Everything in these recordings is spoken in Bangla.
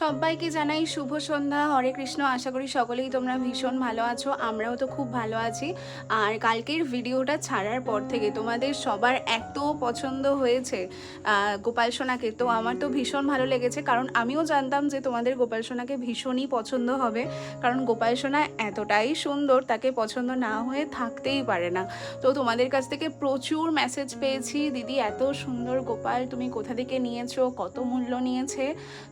সবাইকে জানাই শুভ সন্ধ্যা। হরে কৃষ্ণ, আশা করি সকলেই তোমরা ভীষণ ভালো আছো, আমরাও তো খুব ভালো আছি। আর কালকের ভিডিওটা ছাড়ার পর থেকে তোমাদের সবার এত পছন্দ হয়েছে গোপাল সোনাকে। তো আমার তো ভীষণ ভালো লেগেছে, কারণ আমিও জানতাম যে তোমাদের গোপাল সোনাকে ভীষণই পছন্দ হবে। কারণ গোপাল সোনা এতটাই সুন্দর, তাকে পছন্দ না হয়ে থাকতেই পারে না। তো তোমাদের কাছ থেকে প্রচুর মেসেজ পেয়েছি, দিদি, এত সুন্দর গোপাল, তুমি কোথা থেকে নিয়েছো? কত মূল্য নিয়েছে?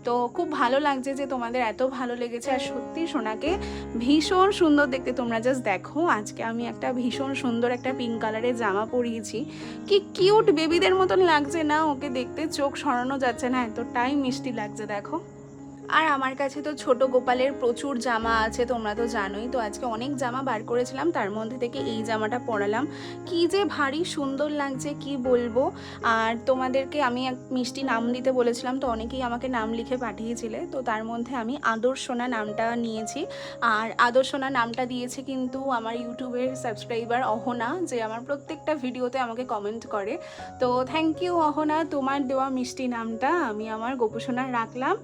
তো খুব ভালো লাগছে যে তোমাদের এত ভালো লেগেছে। আর সত্যি সোনাকে ভীষণ সুন্দর দেখতে তোমরা জাস্ট দেখো। আজকে আমি একটা ভীষণ সুন্দর একটা পিঙ্ক কালারের জামা পরিয়েছি। কি কিউট বেবিদের মতন লাগছে না, ওকে দেখতে চোখ সরানো যাচ্ছে না, এতটাই মিষ্টি লাগছে, দেখো। আর আমার কাছে তো ছোট গোপালের প্রচুর জামা আছে, তোমরা তো জানোই। তো আজকে অনেক জামা বার করেছিলাম, তার মধ্যে থেকে এই জামাটা পরালাম। কি যে ভারী সুন্দর লাগছে, কি বলব? আর তোমাদেরকে আমি এক মিষ্টি নাম দিতে বলেছিলাম, তো অনেকেই আমাকে নাম লিখে পাঠিয়েছিলে। তো তার মধ্যে আমি আদর্শনা নামটা নিয়েছি। আর আদর্শনা নামটা দিয়েছে কিন্তু আমার ইউটিউবের সাবস্ক্রাইবার অহনা, যে আমার প্রত্যেকটা ভিডিওতে আমাকে কমেন্ট করে। তো থ্যাংক ইউ অহনা, তোমার দেওয়া মিষ্টি নামটা আমি আমার গোপুসোনা রাখলাম।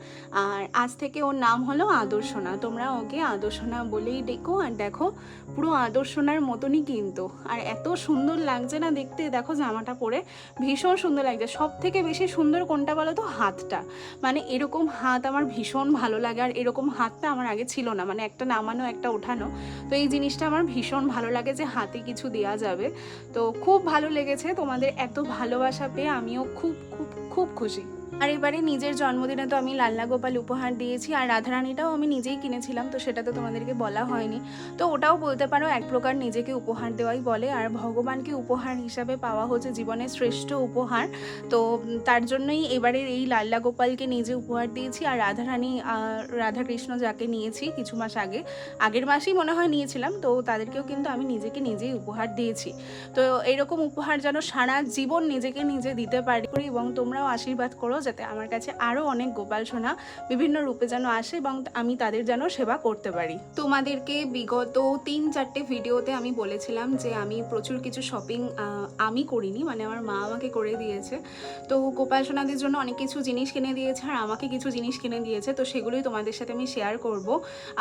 আর আজ থেকে ওর নাম হলো আদর্শনা। তোমরা ওকে আদর্শনা বলেই ডেকো আর দেখো, পুরো আদর্শনার মতনই কিন্তু। আর এত সুন্দর লাগছে না দেখতে, দেখো জামাটা পরে ভীষণ সুন্দর লাগছে। সব থেকে বেশি সুন্দর কোনটা বলো তো? হাতটা। মানে এরকম হাত আমার ভীষণ ভালো লাগে আর এরকম হাতটা আমার আগে ছিল না। মানে একটা নামানো, একটা ওঠানো। তো এই জিনিসটা আমার ভীষণ ভালো লাগে যে হাতে কিছু দেওয়া যাবে। তো খুব ভালো লেগেছে। তোমাদের এত ভালোবাসা পেয়ে আমিও খুব খুব খুব খুশি। আর এবারে নিজের জন্মদিনে তো আমি লাল্লা গোপাল উপহার দিয়েছি, আর রাধারানীটাও আমি নিজেই কিনেছিলাম, তো সেটা তো তোমাদেরকে বলা হয়নি। তো ওটাও বলতে পারো, এক প্রকার নিজেকে উপহার দেওয়াই বলে, আর ভগবানকে উপহার হিসাবে পাওয়া হচ্ছে জীবনের শ্রেষ্ঠ উপহার। তো তার জন্যই এবারের এই লাল্লা গোপালকে নিজে উপহার দিয়েছি, আর রাধারানী রাধাকৃষ্ণ যাকে নিয়েছি কিছু মাস আগে, আগের মাসেই মনে হয় নিয়েছিলাম, তো তাদেরকেও কিন্তু আমি নিজেকে নিজেই উপহার দিয়েছি। তো এরকম উপহার যেন সারা জীবন নিজেকে নিজে দিতে পারি, এবং তোমরাও আশীর্বাদ করো যাতে আমার কাছে আরও অনেক গোপাল সোনা বিভিন্ন রূপে যেন আসে এবং আমি তাদের যেন সেবা করতে পারি। তোমাদেরকে বিগত তিন চারটে ভিডিওতে আমি বলেছিলাম যে আমি প্রচুর কিছু শপিং আমি করিনি মানে আমার মা আমাকে করে দিয়েছে। তো গোপাল সোনাদের জন্য অনেক কিছু জিনিস কিনে দিয়েছে আর আমাকে কিছু জিনিস কিনে দিয়েছে, তো সেগুলোই তোমাদের সাথে আমি শেয়ার করব।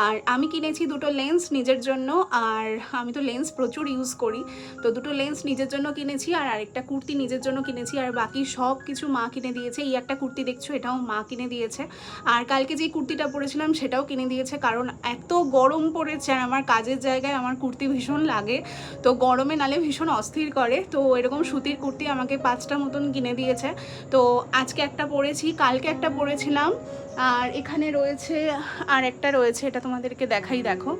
আর আমি কিনেছি দুটো লেন্স নিজের জন্য, আর আমি তো লেন্স প্রচুর ইউজ করি। তো দুটো লেন্স নিজের জন্য কিনেছি আর আরেকটা কুর্তি নিজের জন্য কিনেছি, আর বাকি সব কিছু মা কিনে দিয়েছে। এই একটা কুর্তি দেখছ, এটাও মা কিনে দিয়েছে। আর কালকে যে কুর্তিটা পরেছিলাম, সেটাও কিনে দিয়েছে। কারণ এত গরম পড়েছে আর আমার কাজের জায়গায় আমার কুর্তি ভীষণ লাগে। তো গরমে নালে ভীষণ অস্থির করে। তো এরকম সুতির কুর্তি আমাকে পাঁচটা মতন কিনে দিয়েছে। তো আজকে একটা পরেছি, কালকে একটা পরেছিলাম। আর এখানে রয়েছে আর একটা রয়েছে, এটা তোমাদেরকে দেখাই দেখো।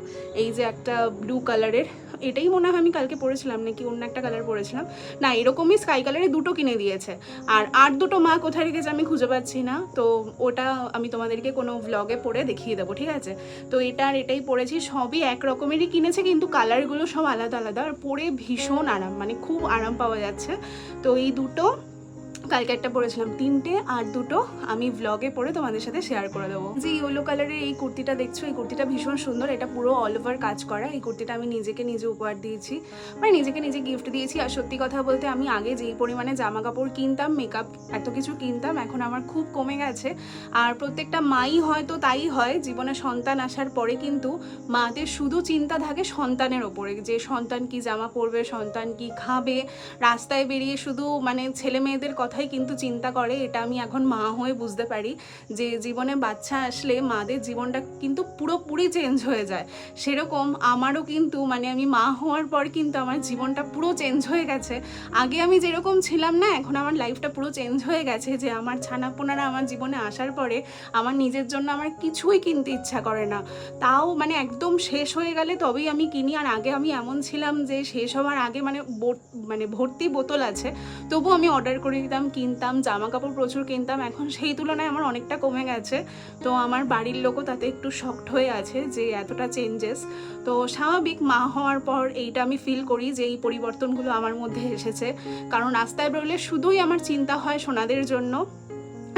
এই যে একটা ব্লু কালারের এটাই মনে হয় আমি কালকে পরেছিলাম, নাকি অন্য একটা কালার পরেছিলাম? না, এরকমই স্কাই কালারের দুটো কিনে দিয়েছে। আর আর দুটো মা কোথায় রেখেছে আমি খুঁজে পাচ্ছি না। তো ওটা আমি তোমাদেরকে কোনো ভ্লগে পরে দেখিয়ে দেবো, ঠিক আছে? তো এটা আর এটাই পরেছি, সবই এক রকমেরই কিনেছে, কিন্তু কালারগুলো সব আলাদা আলাদা। আর পরে ভীষণ আরাম মানে খুব আরাম পাওয়া যাচ্ছে। তো এই দুটো কালকে একটা পরেছিলাম তিনটে আর দুটো আমি ভ্লগে পরে তোমাদের সাথে শেয়ার করে দেবো। যে ইয়েলো কালারের এই কুর্তিটা দেখছ? এই কুর্তিটা ভীষণ সুন্দর, এটা পুরো অল ওভার কাজ করা। এই কুর্তিটা আমি নিজেকে নিজে উপহার দিয়েছি মানে নিজেকে নিজে গিফট দিয়েছি। আর সত্যি কথা বলতে আমি আগে যেই পরিমাণে জামা কাপড় কিনতাম মেকআপ এত কিছু কিনতাম, এখন আমার খুব কমে গেছে। আর প্রত্যেকটা মাই হয়তো তাই হয়, জীবনে সন্তান আসার পরে কিন্তু মাদের শুধু চিন্তা থাকে সন্তানের ওপরে। যে সন্তান কি জামা পরবে, সন্তান কি খাবে, রাস্তায় বেরিয়ে শুধু মানে ছেলে মেয়েদের কথাই কিন্তু চিন্তা করে, এটা আমি এখন মা হয়ে বুঝতে পারি যে জীবনে বাচ্চা আসলে মাদের জীবনটা কিন্তু পুরোপুরি চেঞ্জ হয়ে যায়। সেরকম আমারও কিন্তু মানে আমি মা হওয়ার পর কিন্তু আমার জীবনটা পুরো চেঞ্জ হয়ে গেছে। আগে আমি যেরকম ছিলাম না, এখন আমার লাইফটা পুরো চেঞ্জ হয়ে গেছে যে আমার ছানাপোনারা আমার জীবনে আসার পরে আমার নিজের জন্য আমার কিছুই কিনতে ইচ্ছা করে না। তাও মানে একদম শেষ হয়ে গেলে তবেই আমি কিনি। আর আগে আমি এমন ছিলাম যে শেষ হওয়ার আগে মানে মানে ভর্তি বোতল আছে তবু আমি অর্ডার করে দিতাম কিনতাম জামা কাপড় প্রচুর কিনতাম, এখন সেই তুলনায় আমার অনেকটা কমে গেছে। তো আমার বাড়ির লোকও তাতে একটু শক্ট হয়ে আছে যে এতটা চেঞ্জেস তো স্বাভাবিক মা হওয়ার পর এইটা আমি ফিল করি যে এই পরিবর্তনগুলো আমার মধ্যে এসেছে। কারণ রাস্তায় বেরোলে শুধুই আমার চিন্তা হয় সোনাদের জন্য।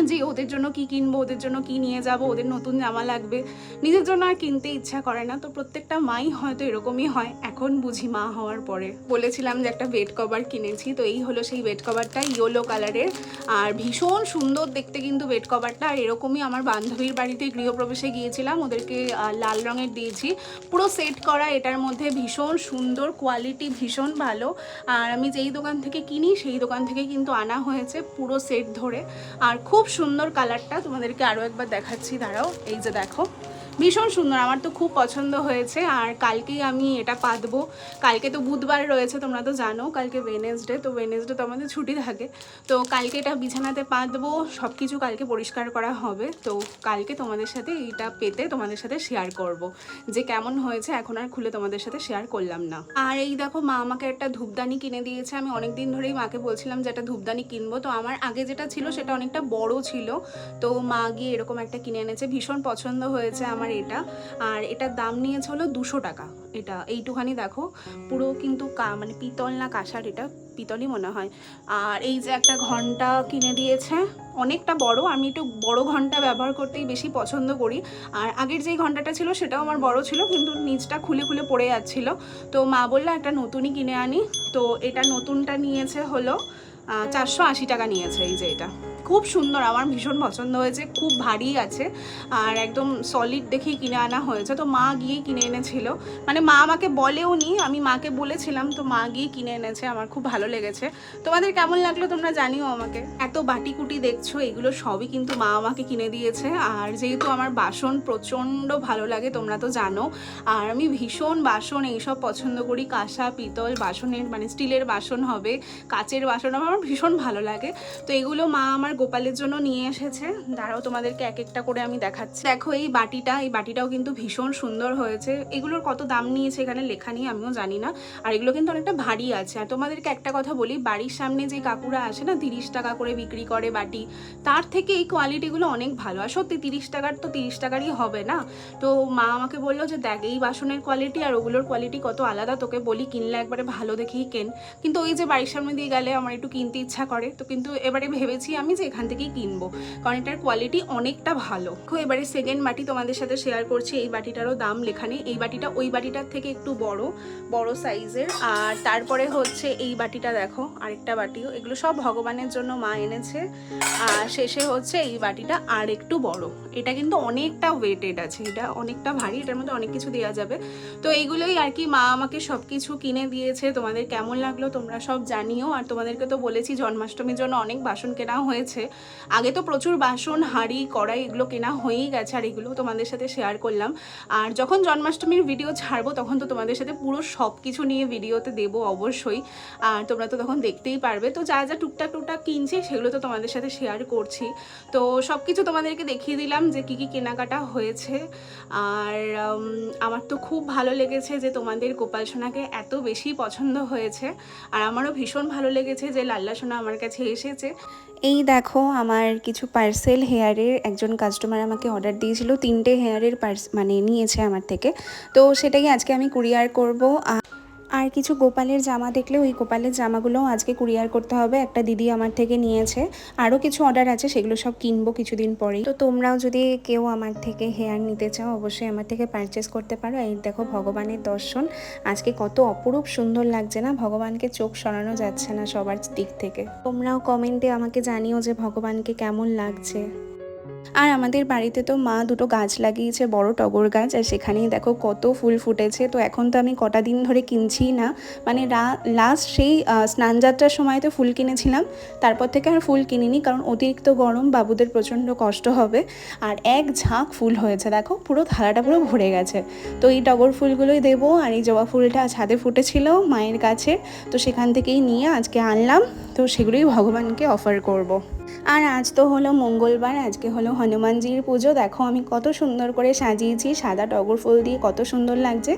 যে ওদের জন্য কি কিনবো, ওদের জন্য কি নিয়ে যাব, ওদের নতুন জামা লাগবে, নিজের জন্য আর কিনতে ইচ্ছা করে না। তো প্রত্যেকটা মাই হয়তো এরকমই হয়। এখন বুঝি মা হওয়ার পরে। বলেছিলাম যে একটা বেড কভার কিনেছি। তো এই হলো সেই বেড কভারটা ইয়েলো কালারের আর ভীষণ সুন্দর দেখতে কিন্তু বেড কভারটা আর এরকমই আমার বান্ধবীর বাড়িতে গৃহপ্রবেশে গিয়েছিলাম। ওদেরকে লাল রঙের দিয়েছি। পুরো সেট করা এটার মধ্যে ভীষণ সুন্দর কোয়ালিটি ভীষণ ভালো। আর আমি যেই দোকান থেকে কিনি, সেই দোকান থেকে কিন্তু আনা হয়েছে পুরো সেট ধরে। আর খুব সুন্দর কালারটা তোমাদেরকে আরও একবার দেখাচ্ছি দাঁড়াও এই যে দেখো। ভীষণ সুন্দর, আমার তো খুব পছন্দ হয়েছে। আর কালকেই আমি এটা পাতবো। কালকে তো বুধবার রয়েছে, তোমরা তো জানো, কালকে ওয়েনেসডে তো ওয়েনেসডে তো আমাদের ছুটি থাকে। তো কালকে এটা বিছানাতে পাতবো সব কিছু কালকে পরিষ্কার করা হবে। তো কালকে তোমাদের সাথে এইটা পেতে তোমাদের সাথে শেয়ার করব। যে কেমন হয়েছে, এখন আর খুলে তোমাদের সাথে শেয়ার করলাম না। আর এই দেখো, মা আমাকে একটা ধূপদানি কিনে দিয়েছে। আমি অনেক দিন ধরেই মাকে বলছিলাম যে একটা ধূপদানি কিনবো। তো আমার আগে যেটা ছিল, সেটা অনেকটা বড় ছিল। তো মা গিয়ে এরকম একটা কিনে এনেছে। ভীষণ পছন্দ হয়েছে আমার এটা, আর এটার দাম নিয়েছে হলো দুশো টাকা। এটা এইটুখানি দেখো, পুরো কিন্তু কা- মানে পিতল না কাঁসার এটা, পিতলই মনে হয়। আর এই যে একটা ঘণ্টা কিনে দিয়েছে, অনেকটা বড়, আমি একটু বড় ঘণ্টা ব্যবহার করতেই বেশি পছন্দ করি। আর আগের যেই ঘন্টাটা ছিল সেটাও আমার বড় ছিল, কিন্তু নিচটা খুলে খুলে পড়ে যাচ্ছিল। তো মা বলল, একটা নতুনই কিনে আনি। তো এটা নতুনটা নিয়েছে হলো চারশো আশি টাকা নিয়েছে এই যে এটা। খুব সুন্দর, আমার ভীষণ পছন্দ হয়েছে, খুব ভারী আছে আর একদম সলিড দেখেই কিনে আনা হয়েছে। তো মা গিয়ে কিনে এনেছিল। মানে মা আমাকে বলেও নি আমি মাকে বলেছিলাম, তো মা গিয়ে কিনে এনেছে, আমার খুব ভালো লেগেছে। তোমাদের কেমন লাগল তোমরা জানিও আমাকে। এত বাটি কুটি দেখছ, এগুলো সবই কিন্তু মা আমাকে কিনে দিয়েছে। আর যেহেতু আমার বাসন প্রচণ্ড ভালো লাগে, তোমরা তো জানো, আর আমি ভীষণ বাসন এইসব পছন্দ করি। কাঁসা, পিতল বাসনের মানে স্টিলের বাসন হবে, কাচের বাসন আমার ভীষণ ভালো লাগে। তো এগুলো মা আমার গোপালের জন্য নিয়ে এসেছে। দাঁড়াও, তোমাদেরকে এক একটা করে আমি দেখাচ্ছি। দেখো, এই বাটিটা, এই বাটিটাও কিন্তু ভীষণ সুন্দর হয়েছে। এগুলোর কত দাম নিয়েছে এখানে লেখা নিয়ে আমিও জানি না। আর এগুলো কিন্তু অনেকটা ভারী আছে। আর তোমাদেরকে একটা কথা বলি, বাড়ির সামনে যে কাকুরা আসে না, তিরিশ টাকা করে বিক্রি করে বাটি, তার থেকে এই কোয়ালিটিগুলো অনেক ভালো। আর সত্যি, তিরিশ টাকার তো তিরিশ টাকারই হবে না? তো মা আমাকে বলল যে, দেখ, এই বাসনের কোয়ালিটি আর ওগুলোর কোয়ালিটি কত আলাদা। তোকে বলি, কিনলে একবারে ভালো দেখেই কেন। কিন্তু ওই যে বাড়ির সামনে দিয়ে গেলে আমার একটু কিনতে ইচ্ছা করে। তো কিন্তু এবারে ভেবেছি আমি যে এখান থেকেই কিনবো। কারণ এটার কোয়ালিটি অনেকটা ভালো। এবারে সেকেন্ড বাটি তোমাদের সাথে শেয়ার করছি, এই বাটিটারও দাম লেখা নেই। এই বাটিটা ওই বাটিটার থেকে একটু বড় বড় সাইজের আর তারপরে হচ্ছে এই বাটিটা দেখো, আরেকটা বাটিও। এগুলো সব ভগবানের জন্য মা এনেছে। আর শেষে হচ্ছে এই বাটিটা আর একটু বড়। এটা কিন্তু অনেকটা ওয়েটেড আছে। এটা অনেকটা ভারী, এটার মধ্যে অনেক কিছু দেওয়া যাবে। তো এইগুলোই আর কি মা আমাকে সব কিছু কিনে দিয়েছে। তোমাদের কেমন লাগল তোমরা সব জানিও। আর তোমাদেরকে তো বলেছি, জন্মাষ্টমীর জন্য অনেক বাসন কেনা হয়েছে। আগে তো প্রচুর বাসন, হাঁড়ি, কড়াই এগুলো কেনা হয়েই গেছে আর এগুলো তোমাদের সাথে শেয়ার করলাম। আর যখন জন্মাষ্টমীর ভিডিও ছাড়বো, তখন তো তোমাদের সাথে পুরো সব কিছু নিয়ে ভিডিওতে দেবো অবশ্যই। আর তোমরা তো তখন দেখতেই পারবে। তো যা যা টুকটাক টুকটাক কিনছি, সেগুলো তো তোমাদের সাথে শেয়ার করছি। তো সব কিছু তোমাদেরকে দেখিয়ে দিলাম যে কী কী কেনাকাটা হয়েছে। আর আমার তো খুব ভালো লেগেছে যে তোমাদের গোপাল সোনাকে এত বেশি পছন্দ হয়েছে। আর আমারও ভীষণ ভালো লেগেছে যে লাল্লা সোনা আমার কাছে এসেছে। এই দেখো আমার কিছু পার্সেল হেয়ারের একজন কাস্টমার আমাকে অর্ডার দিয়েছিল। তিনটে হেয়ারের পার্স মানে নিয়েছে আমার থেকে। তো সেটাই আজকে আমি কুরিয়ার করব। আর কিছু গোপালের জামা দেখলে ওই গোপালের জামাগুলোও আজকে কুরিয়ার করতে হবে। একটা দিদি আমার থেকে নিয়েছে। আরও কিছু অর্ডার আছে, সেগুলো সব কিনবো কিছুদিন পরেই। তো তোমরাও যদি কেউ আমার থেকে হেয়ার নিতে চাও, অবশ্যই আমার থেকে পারচেস করতে পারো। এই দেখো ভগবানের দর্শন। আজকে কত অপরূপ সুন্দর লাগছে না? ভগবানকে চোখ সরানো যাচ্ছে না সবার দিক থেকে। তোমরাও কমেন্টে আমাকে জানিও যে ভগবানকে কেমন লাগছে। আর আমাদের বাড়িতে তো মা দুটো গাছ লাগিয়েছে, বড় টগর গাছ, আর সেখানেই দেখো কত ফুল ফুটেছে। তো এখন তো আমি কটা দিন ধরে কিনছি না। মানে লাস্ট সেই স্নানযাত্রার সময় তো ফুল কিনেছিলাম। তারপর থেকে আর ফুল কিনিনি, কারণ অতিরিক্ত গরম, বাবুদের প্রচণ্ড কষ্ট হবে। আর এক ঝাঁক ফুল হয়েছে, দেখো, পুরো থালাটা পুরো ভরে গেছে। তো এই টগর ফুলগুলোই দেবো, আর এই জবা ফুলটা ছাদে ফুটেছিল মায়ের গাছে তো সেখান থেকেই নিয়ে আজকে আনলাম। তো সেগুলোই ভগবানকে অফার করব। আর আজ তো হলো মঙ্গলবার, আজকে হলো হনুমানজির পুজো। দেখো আমি কত সুন্দর করে সাজিয়েছি, সাদা টগর ফুল দিয়ে কত সুন্দর লাগছে।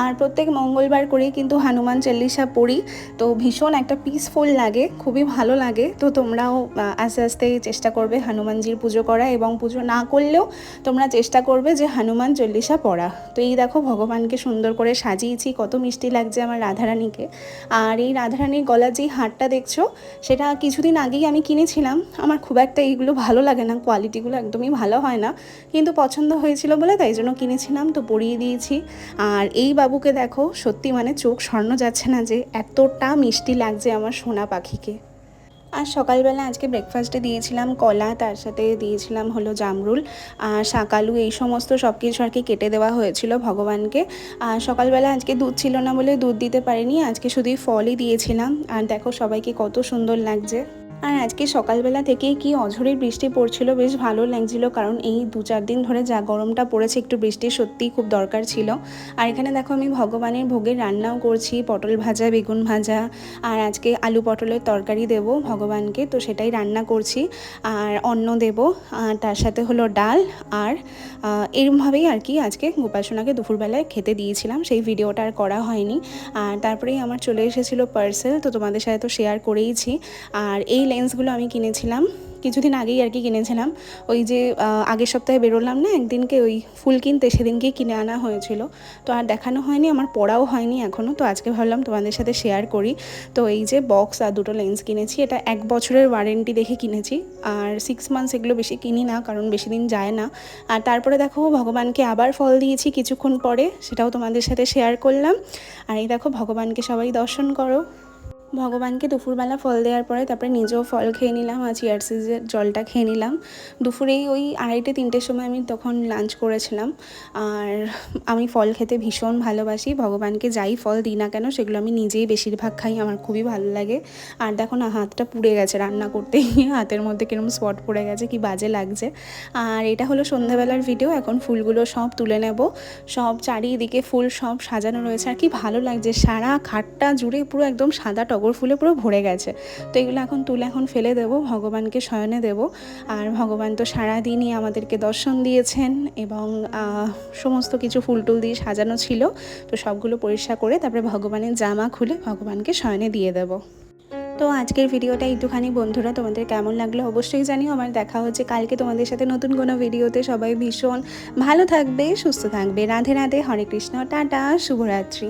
আর প্রত্যেক মঙ্গলবার করেই কিন্তু হনুমান চল্লিশা পড়ি। তো ভীষণ একটা পিসফুল লাগে, খুবই ভালো লাগে। তো তোমরাও আস্তে আস্তে চেষ্টা করবে হনুমানজির পুজো করা এবং পুজো না করলেও তোমরা চেষ্টা করবে যে হনুমান চল্লিশা পড়া। তো এই দেখো ভগবানকে সুন্দর করে সাজিয়েছি, কত মিষ্টি লাগছে আমার রাধারানীকে। আর এই রাধারানীর গলার যেই হারটা দেখছ, সেটা কিছুদিন আগেই আমি কিনেছিলাম। আমার খুব একটা এইগুলো ভালো লাগে না কোয়ালিটিগুলো একদমই ভালো হয় না। কিন্তু পছন্দ হয়েছিল বলে তাই জন্য কিনেছিলাম, তো পরিয়ে দিয়েছি। আর এই বাবুকে দেখো, সত্যি মানে চোখ স্বর্ণ যাচ্ছে না যে এতটা মিষ্টি লাগছে আমার সোনা পাখিকে। আর সকালবেলা আজকে ব্রেকফাস্টে দিয়েছিলাম কলা, তার সাথে দিয়েছিলাম হলো জামরুল। আর শাকালু এই সমস্ত সব কিছু আর কি কেটে দেওয়া হয়েছিল ভগবানকে। আর সকালবেলা আজকে দুধ ছিল না বলে দুধ দিতে পারিনি, আজকে শুধুই ফলই দিয়েছিলাম। আর দেখো সবাইকে কত সুন্দর লাগছে। আর আজকে সকালবেলা থেকেই কি অঝরের বৃষ্টি পড়ছিল? বেশ ভালো লাগছিল, কারণ এই দু চার দিন ধরে যা গরমটা পড়েছে, একটু বৃষ্টি সত্যিই খুব দরকার ছিল। আর এখানে দেখো আমি ভগবানের ভোগের রান্নাও করছি, পটল ভাজা, বেগুন ভাজা, আর আজকে আলু পটলের তরকারি দেব ভগবানকে, তো সেটাই রান্না করছি। আর অন্ন দেব, আর তার সাথে হলো ডাল, আর এরমভাবেই আর কি আজকে গোপাসনাকে দুপুরবেলায় খেতে দিয়েছিলাম, সেই ভিডিওটা আর করা হয়নি। আর তারপরেই আমার চলে এসেছিল পার্সেল, তো তোমাদের সাথে তো শেয়ার করেইছি। আর এই লেন্সগুলো আমি কিনেছিলাম। কিছুদিন আগেই আর কি কিনেছিলাম। ওই যে আগের সপ্তাহে বেরোলাম না, একদিনকে ওই ফুল কিনতে সেদিনকেই কিনে আনা হয়েছিল। তো আর দেখানো হয়নি, আমার পড়াও হয়নি এখনও তো আজকে ভাবলাম তোমাদের সাথে শেয়ার করি। তো এই যে বক্স আর দুটো লেন্স কিনেছি, এটা এক বছরের ওয়ারেন্টি দেখে কিনেছি। আর সিক্স মান্থস এগুলো বেশি কিনি না, কারণ বেশি দিন যায় না। আর তারপরে দেখো, ভগবানকে আবার ফল দিয়েছি কিছুক্ষণ পরে, সেটাও তোমাদের সাথে শেয়ার করলাম। আর এই দেখো, ভগবানকে সবাই দর্শন করো। ভগবানকে দুপুরবেলা ফল দেওয়ার পরে তারপরে নিজেও ফল খেয়ে নিলাম, আর চিয়ারসিজের জলটা খেয়ে নিলাম। দুপুরেই ওই আড়াইটে, তিনটের সময় আমি তখন লাঞ্চ করেছিলাম। আর আমি ফল খেতে ভীষণ ভালোবাসি, ভগবানকে যাই ফল দিই না কেন, সেগুলো আমি নিজেই বেশিরভাগ খাই, আমার খুবই ভালো লাগে। আর দেখো না, হাতটা পুড়ে গেছে রান্না করতে গিয়ে, হাতের মধ্যে কীরকম স্পট পড়ে গেছে, কি বাজে লাগছে। আর এটা হলো সন্ধ্যাবেলার ভিডিও এখন ফুলগুলো সব তুলে নেব। সব চারিদিকে ফুল সব সাজানো রয়েছে, আর কি ভালো লাগছে, সারা খাটটা জুড়ে পুরো একদম সাদা টগর ফুলে পুরো ভরে গেছে। তো এগুলো এখন তুলে এখন ফেলে দেব, ভগবানকে শয়নে দেব। আর ভগবান তো সারাদিনই আমাদেরকে দর্শন দিয়েছেন এবং সমস্ত কিছু ফুল টুল দিয়ে সাজানো ছিল। তো সবগুলো পরিষ্কার করে তারপরে ভগবানের জামা খুলে ভগবানকে শয়নে দিয়ে দেবো। তো আজকের ভিডিওটা একটুখানি বন্ধুরা, তোমাদের কেমন লাগল অবশ্যই জানিও। আমার দেখা হচ্ছে কালকে তোমাদের সাথে নতুন কোনো ভিডিওতে। সবাই ভীষণ ভালো থাকবে, সুস্থ থাকবে। রাধে রাধে, হরে কৃষ্ণ, টাটা, শুভরাত্রি।